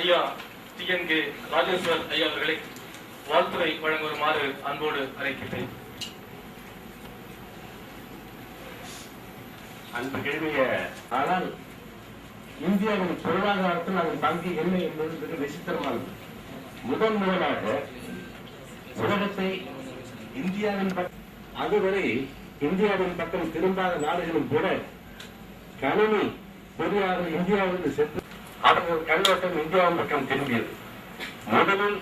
ஐயா T N K Rajeshwar ஐயா அவர்களை வாழ்த்துறை வழங்குமாறு அன்போடு அழைக்கின்றேன். அந்த கேள்விய ஆனால் இந்தியாவின் பொருளாதாரத்தில் அதன் பங்கு என்ன என்பது மிக விசித்திரமானது முதன் முதலாக உலகத்தை இந்தியாவின் பக்கம் அதுவரை இந்தியாவின் பக்கம் திரும்பாத நாடுகளும் கூட கணினி பொறியாளர் இந்தியாவிலிருந்து சென்று அவர்கள் கண்ணோட்டம் இந்தியாவின் பக்கம் திரும்பியது. முதலில்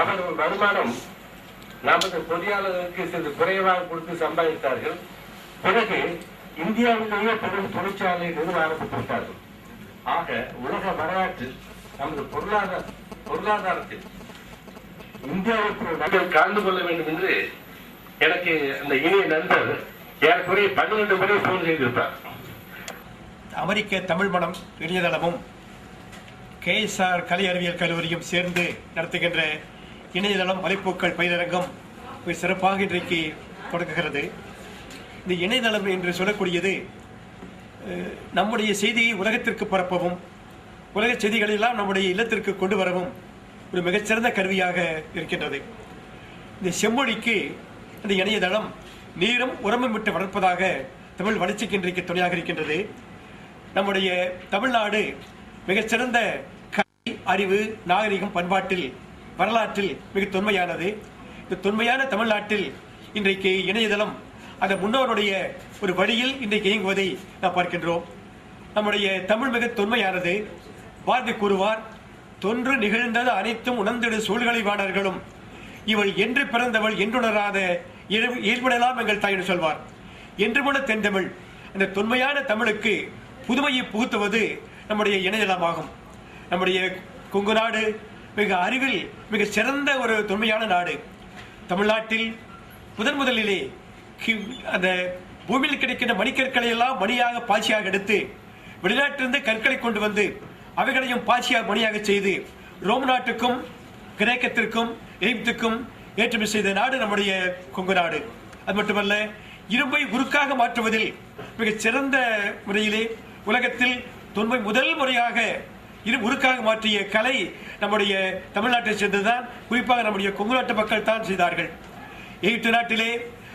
அவர்கள் வருமானம் நமது பொறியாளர்களுக்கு சிறிது குறைவாக கொடுத்து சம்பாதித்தார்கள். பிறகு இந்தியாவிலேயே பெரும் தொழிற்சாலை நிறுவ ஆரம்பித்து விட்டார்கள் ஆக உலக வரலாற்றில் நமது பொருளாதார பொருளாதாரத்தில் இந்தியாவுக்கு நாங்கள் கலந்து கொள்ள வேண்டும் என்று எனக்கு அந்த இணைய நண்பர் ஏறக்குறைய பன்னிரண்டு முறை போன் செய்திருப்பார் அமெரிக்க தமிழ் மனம் இணையதளமும் கேஎஸ்ஆர் கலை அறிவியல் கல்லூரியும் சேர்ந்து நடத்துகின்ற இணையதளம் மலைப்பூக்கள் பயிலரங்கம் சிறப்பாக இன்றைக்கு தொடங்குகிறது. இந்த இணையதளம் என்று சொல்லக்கூடியது நம்முடைய செய்தியை உலகத்திற்கு பரப்பவும் உலக செய்திகளெல்லாம் நம்முடைய இல்லத்திற்கு கொண்டு வரவும் ஒரு மிகச்சிறந்த கருவியாக இருக்கின்றது. இந்த செம்மொழிக்கு இந்த இணையதளம் நீரும் உரமும் விட்டு வளர்ப்பதாக தமிழ் வளர்ச்சிக்கு இன்றைக்கு துணையாக இருக்கின்றது. நம்முடைய தமிழ்நாடு மிகச்சிறந்த கலை அறிவு நாகரிகம் பண்பாட்டில் வரலாற்றில் மிக தொன்மையானது. இந்த தொன்மையான தமிழ்நாட்டில் இன்றைக்கு இணையதளம் அந்த முன்னோருடைய ஒரு வழியில் இன்றைக்கு இயங்குவதை நாம் பார்க்கின்றோம். நம்முடைய தமிழ் மிக தொன்மையானது பாரதி கூறுவார் தொன்று நிகழ்ந்தது அனைத்தும் உணர்ந்திடு சூழ்களை வாணர்களும் இவள் என்று பிறந்தவள் என்றுணராத இயல்பு- இயல்பிடலாம் எங்கள் தாய் என்று சொல்வார். என்று மூல தென் தமிழ் அந்த தொன்மையான தமிழுக்கு புதுமையை புகுத்துவது நம்முடைய இணையதளமாகும். நம்முடைய கொங்கு நாடு மிக அறிவில் மிக சிறந்த ஒரு தொன்மையான நாடு. தமிழ்நாட்டில் முதன் முதலிலே அந்த பூமியில் கிடைக்கின்ற மணிக்கற்களை எல்லாம் மணியாக பாசியாக எடுத்து வெளிநாட்டிலிருந்து கற்களை கொண்டு வந்து அவைகளையும் பாசியாக மணியாக செய்து ரோம் நாட்டுக்கும் கிரேக்கத்திற்கும் எகிப்துக்கும் ஏற்றுமதி செய்த நாடு நம்முடைய கொங்கு நாடு. அது மட்டுமல்ல இரும்பை உருக்காக மாற்றுவதில் மிகச் சிறந்த முறையிலே உலகத்தில் தொன்மை முதல் முறையாக இரு உருக்காக மாற்றிய கலை நம்முடைய தமிழ்நாட்டை சேர்ந்ததுதான். குறிப்பாக நம்முடைய கொங்கு நாட்டு மக்கள் தான் செய்தார்கள். எகிப்து நாட்டிலே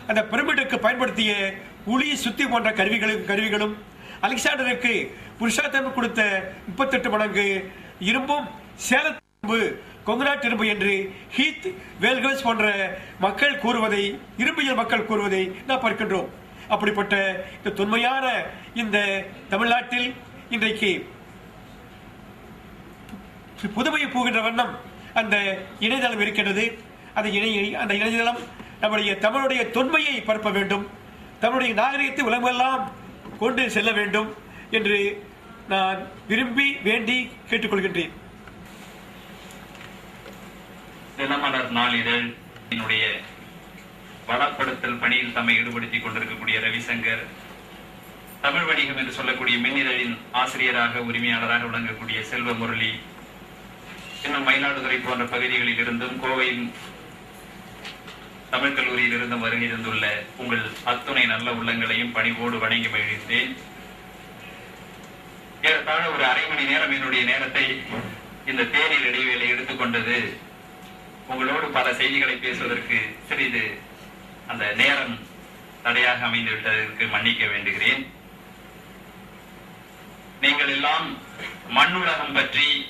அந்த பிரமிடுக்கு பயன்படுத்திய உளி சுத்தி போன்ற கருவிகளும் கருவிகளும் அலெக்சாண்டருக்கு புருஷாத்தன் கொடுத்த முப்பத்தெட்டு மடங்கு இரும்பும் சேலத்திரும்பு கொங்குநாட்டு இரும்பு என்று ஹீத் வேல்கல்ஸ் போன்ற மக்கள் கூறுவதை இரும்பியல் மக்கள் கூறுவதை நாம் பார்க்கின்றோம். அப்படிப்பட்ட இந்த தொன்மையான இந்த தமிழ்நாட்டில் இன்றைக்கு புதுமையை போகின்ற வண்ணம் அந்த இணையதளம் இருக்கின்றது. அந்த இணைய அந்த இணையதளம் நம்முடைய தமிழுடைய தொன்மையை பரப்ப வேண்டும். தமிழுடைய நாகரிகத்தை உலகமெல்லாம் கொண்டு செல்ல வேண்டும் என்று நான் விரும்பி வேண்டி கேட்டுக்கொள்கின்றேன். தினமலர் நாளிதழ் என்னுடைய வளப்படுத்தல் பணியில் தம்மை ஈடுபடுத்திக் கொண்டிருக்கக்கூடிய ரவிசங்கர் தமிழ் வணிகம் என்று சொல்லக்கூடிய மின்னிதழின் ஆசிரியராக உரிமையாளராக விளங்கக்கூடிய செல்வ முரளி இன்னும் மயிலாடுதுறை போன்ற பகுதிகளில் இருந்தும் கோவையில் தமிழ் கல்லூரியில் இருந்தும் வருகை தந்துள்ள உங்கள் அத்துணை நல்ல உள்ளங்களையும் பணிவோடு வணங்கி மகிழ்ந்தேன். ஏறத்தாழ ஒரு அரை மணி நேரம் என்னுடைய நேரத்தை இந்த தேநீர் இடைவேளை எடுத்துக்கொண்டது. உங்களோடு பல செய்திகளை பேசுவதற்கு சிறிது அந்த நேரம் தடையாக அமைந்து விட்டதற்கு மன்னிக்க வேண்டுகிறேன். நீங்கள் எல்லாம் மண்ணுலகம் பற்றி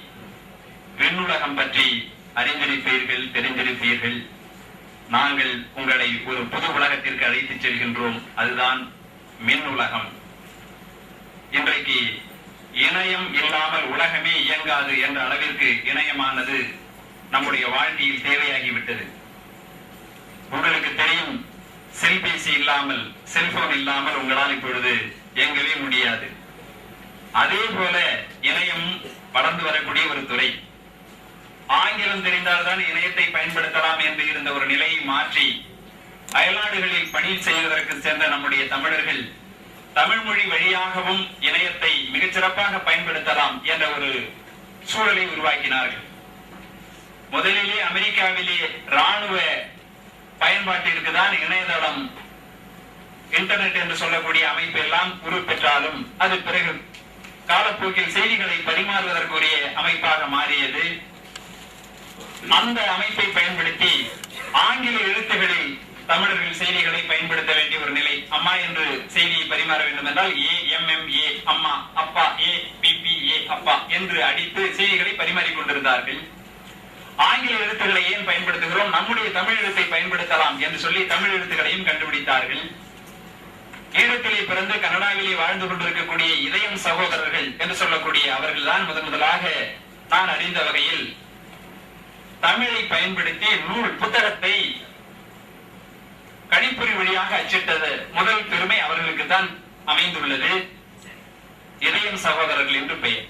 விண்ணுலகம் பற்றி அறிந்திருப்பீர்கள் தெரிந்திருப்பீர்கள். நாங்கள் உங்களை ஒரு புது உலகத்திற்கு அழைத்துச் செல்கின்றோம். அதுதான் மின் உலகம் இன்றைக்கு இணையம் இல்லாமல் உலகமே இயங்காது என்ற அளவிற்கு இணையமானது நம்முடைய வாழ்க்கையில் தேவையாகிவிட்டது. உங்களுக்கு தெரியும் செல்பேசி இல்லாமல் செல்போன் இல்லாமல் உங்களால் இப்பொழுது இயங்கவே முடியாது. அதே போல இணையம் வளர்ந்து வரக்கூடிய ஒரு துறை. ஆங்கிலம் தெரிந்தால்தான் இணையத்தை பயன்படுத்தலாம் என்று இருந்த ஒரு நிலையை மாற்றி அயல்நாடுகளில் பணி செய்வதற்கு சேர்ந்த நம்முடைய தமிழர்கள் தமிழ் மொழி வழியாகவும் இணையத்தை மிகச்சிறப்பாக பயன்படுத்தலாம் என்ற ஒரு சூழலை உருவாக்கினார்கள். முதலிலே அமெரிக்காவிலே ராணுவ பயன்பாட்டிற்கு தான் இணையதளம். இன்டர்நெட் என்று சொல்லக்கூடிய அமைப்பு எல்லாம் உருப்பெற்றாலும் அது பிறகு காலப்போக்கில் செய்திகளை பரிமாறுவதற்குரிய அமைப்பாக மாறியது. அந்த அமைப்பை பயன்படுத்தி ஆங்கில எழுத்துகளில் தமிழர்கள் செய்திகளை பயன்படுத்த வேண்டிய ஒரு நிலை அம்மா என்று செய்தியை பரிமாற வேண்டும் என்றால் ஏ எம் எம் ஏ அம்மா அப்பா ஏ பி பி ஏ அப்பா என்று அடித்து செய்திகளை பரிமாறிக் கொண்டிருந்தார்கள். ஆங்கில எழுத்துக்களை ஏன் பயன்படுத்துகிறோம் நம்முடைய தமிழ் எழுத்தை பயன்படுத்தலாம் என்று சொல்லி தமிழ் எழுத்துக்களையும் கண்டுபிடித்தார்கள். ஈழத்திலே பிறந்து கனடாவிலே வாழ்ந்து கொண்டிருக்கக்கூடிய இதயம் சகோதரர்கள் என்று சொல்லக்கூடிய அவர்கள் தான் முதன் முதலாக நான் அறிந்த வகையில் தமிழை பயன்படுத்தி நூல் புத்தகத்தை கணிப்பொறி வழியாக அச்சிட்டது முதல் பெருமை அவர்களுக்கு தான் அமைந்துள்ளது. இதயம் சகோதரர்கள் என்று பெயர்.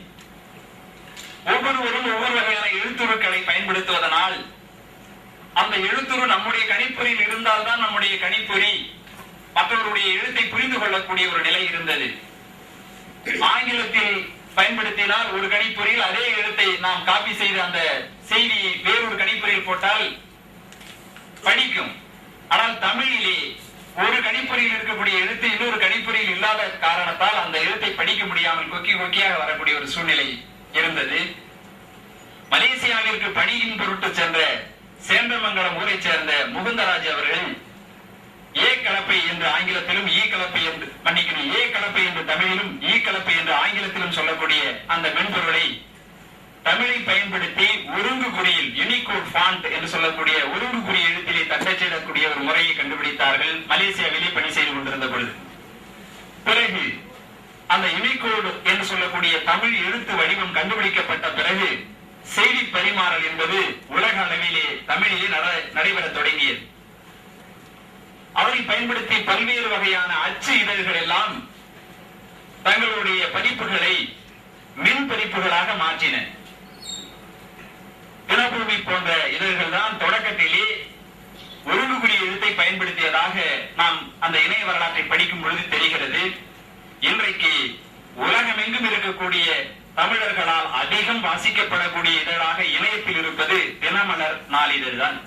ஒவ்வொருவரும் ஒவ்வொரு வகையான எழுத்துருக்களை பயன்படுத்துவதனால் அந்த எழுத்துரு நம்முடைய கணிப்பொறியில் இருந்தால்தான் நம்முடைய கணிப்பொறி. மற்றவருடைய எழுத்தை புரிந்து கொள்ளக்கூடிய ஒரு நிலை இருந்தது. ஆங்கிலத்தில் பயன்படுத்தினால் ஒரு கணிப்பொறியில் அதே எழுத்தை நாம் காப்பி செய்த அந்த செய்தியை வேறொரு கணிப்பொறியில் போட்டால் படிக்கும். ஆனால் தமிழிலே ஒரு கணிப்பொறியில் இருக்கக்கூடிய எழுத்து இன்னொரு கணிப்பொறியில் இல்லாத காரணத்தால் அந்த எழுத்தை படிக்க முடியாமல் கொக்கி கொக்கியாக வரக்கூடிய ஒரு சூழ்நிலை இருந்தது. மலேசியாவிற்கு பணியின் பொருட்டு சென்ற சேந்தமங்கலம் ஊரைச் சேர்ந்த முகுந்தராஜ் அவர்கள் ஏ கலப்பை என்று ஆங்கிலத்திலும் ஈ கலப்பை என்று மன்னிக்கணும் ஏ கலப்பை என்று தமிழிலும் ஈ கலப்பை என்று ஆங்கிலத்திலும் சொல்லக்கூடிய அந்த மென்பொருளை தமிழை பயன்படுத்தி ஒருங்கு குறியில் யூனிகோட் ஃபாண்ட் என்று சொல்லக்கூடிய ஒருங்கு குறி எழுத்திலே தட்டச்சிடக்கூடிய ஒரு முறையை கண்டுபிடித்தார்கள் மலேசியாவிலே பணி செய்து கொண்டிருந்த பொழுது. பிறகு அந்த யூனிகோடு என்று சொல்லக்கூடிய தமிழ் எழுத்து வடிவம் கண்டுபிடிக்கப்பட்ட பிறகு செய்தி பரிமாறல் என்பது உலக அளவிலே தமிழிலே நடைபெற தொடங்கியது. அவரை பயன்படுத்தி பல்வேறு வகையான அச்சு இதழ்கள் எல்லாம் தங்களுடைய பதிப்புகளை மின் பதிப்புகளாக மாற்றின. தினபூமி போன்ற இதழ்கள் தான் தொடக்கத்திலே ஒழுங்குகுடி எழுத்தை பயன்படுத்தியதாக நாம் அந்த இணைய வரலாற்றை படிக்கும் பொழுது தெரிகிறது. இன்றைக்கு உலகமெங்கும் இருக்கக்கூடிய தமிழர்களால் அதிகம் வாசிக்கப்படக்கூடிய இதழாக இணையத்தில் இருப்பது தினமலர் நாளிதழ் தான்.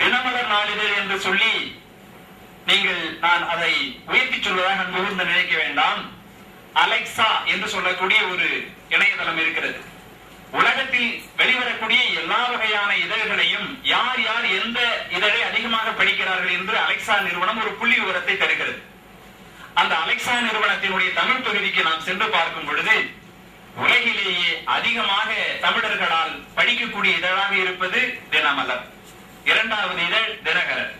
தினமலர் நாளிதழ் என்று சொல்லி நீங்கள் நான் அதை உயர்த்தி சொல்வதாக அன்பு நினைக்க வேண்டாம். அலெக்சா என்று சொல்லக்கூடிய ஒரு இணையதளம் இருக்கிறது. உலகத்தில் வெளிவரக்கூடிய எல்லா வகையான இதழ்களையும் யார் யார் எந்த இதழை அதிகமாக படிக்கிறார்கள் என்று அலெக்சா நிறுவனம் ஒரு புள்ளி விவரத்தை தருகிறது. அந்த அலெக்சா நிறுவனத்தினுடைய தமிழ் தொகுதிக்கு நாம் சென்று பார்க்கும் பொழுது உலகிலேயே அதிகமாக தமிழர்களால் படிக்கக்கூடிய இதழாக இருப்பது தினமலர். இரண்டாவது இதழ் தினகரன்.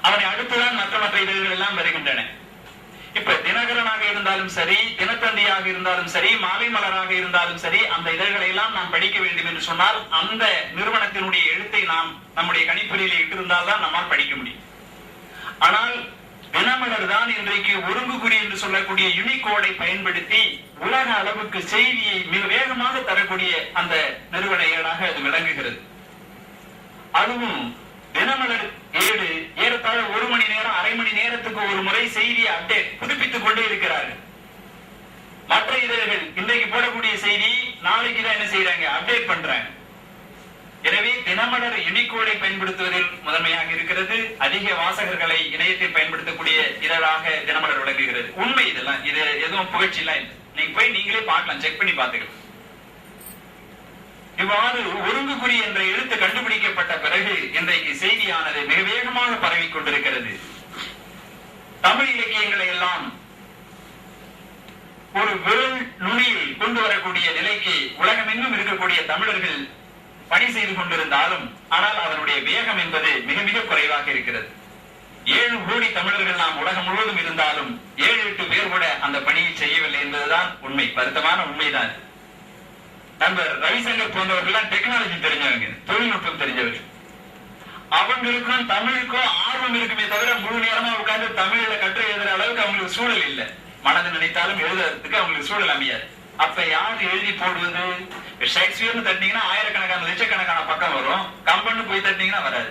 அதனை அடுத்துதான் மற்ற மற்ற இதழ்கள் எல்லாம் வருகின்றன. இப்ப தினகரனாக இருந்தாலும் சரி தினத்தந்தியாக இருந்தாலும் சரி மாலை மலராக இருந்தாலும் சரி அந்த இதழ்களை எல்லாம் நாம் படிக்க வேண்டும் என்று சொன்னால் அந்த நிறுவனத்தினுடைய எழுத்தை நாம் நம்முடைய கணிப்பொறியில் இட்டிருந்தால் தான் நம்மால் படிக்க முடியும். ஆனால் தினமலர் தான் இன்றைக்கு ஒருங்குகுறி என்று சொல்லக்கூடிய யூனிகோடை பயன்படுத்தி உலக அளவுக்கு செய்தியை மிக வேகமாக தரக்கூடிய அந்த நிறுவன ஏடாக அது விளங்குகிறது. அதுவும் தினமலர் ஏடு ஏறத்தாழ ஒரு மணி நேரம் அரை மணி நேரத்துக்கு ஒரு முறை செய்தியை அப்டேட் புதுப்பித்துக் கொண்டே இருக்கிறார்கள். மற்ற இதழ்கள் இன்றைக்கு போடக்கூடிய செய்தி நாளைக்கு தான் என்ன செய்யறாங்க அப்டேட் பண்றாங்க. எனவே தினமலர் யூனிகோடை பயன்படுத்துவதில் முதன்மையாக இருக்கிறது. அதிக வாசகர்களை இணையத்தில் பயன்படுத்தக்கூடிய இதழாக தினமலர் விளங்குகிறது. உண்மை இதெல்லாம். இது எதுவும் புகழ்ச்சி எல்லாம் இல்லை நீங்க போய் நீங்களே பார்க்கலாம். செக் பண்ணி பார்த்துக்கலாம். இவ்வாறு ஒருங்குகுறி என்ற எழுத்து கண்டுபிடிக்கப்பட்ட பிறகு இன்றைக்கு செய்தியானது மிக வேகமாக பரவி கொண்டிருக்கிறது. தமிழ் இலக்கியங்களை எல்லாம் ஒரு விரல் நுனியில் கொண்டு வரக்கூடிய நிலைக்கு உலகமெங்கும் இருக்கக்கூடிய தமிழர்கள் பணி செய்து கொண்டிருந்தாலும் ஆனால் அதனுடைய வேகம் என்பது மிக மிக குறைவாக இருக்கிறது. ஏழு கோடி தமிழர்கள் நாம் உலகம் முழுவதும் இருந்தாலும் ஏழு எட்டு பேர் கூட அந்த பணியை செய்யவில்லை என்பதுதான் உண்மை. வருத்தமான உண்மைதான். நண்பர் ரவிசங்கர் போன்றவர்கள் டெக்னாலஜி தெரிஞ்சவங்க தொழில்நுட்பம் தெரிஞ்சவர்கள். அவங்களுக்கும் தமிழுக்கும் ஆர்வம் இருக்குமே தவிர முழு நேரமா உட்கார்ந்து தமிழ்ல கற்று எழுதுற அளவுக்கு அவங்களுக்கு சூழல் இல்லை. மனதை நினைத்தாலும் எழுதுறதுக்கு அவங்களுக்கு சூழல் அமையாது. அப்ப யார் எழுதி போடுவது? ஷேக்ஸ்பியர்னு தட்டினீங்கன்னா ஆயிரக்கணக்கான லட்சக்கணக்கான பக்கம் வரும். கம்பன்னு போய் தட்டினீங்கன்னா வராது.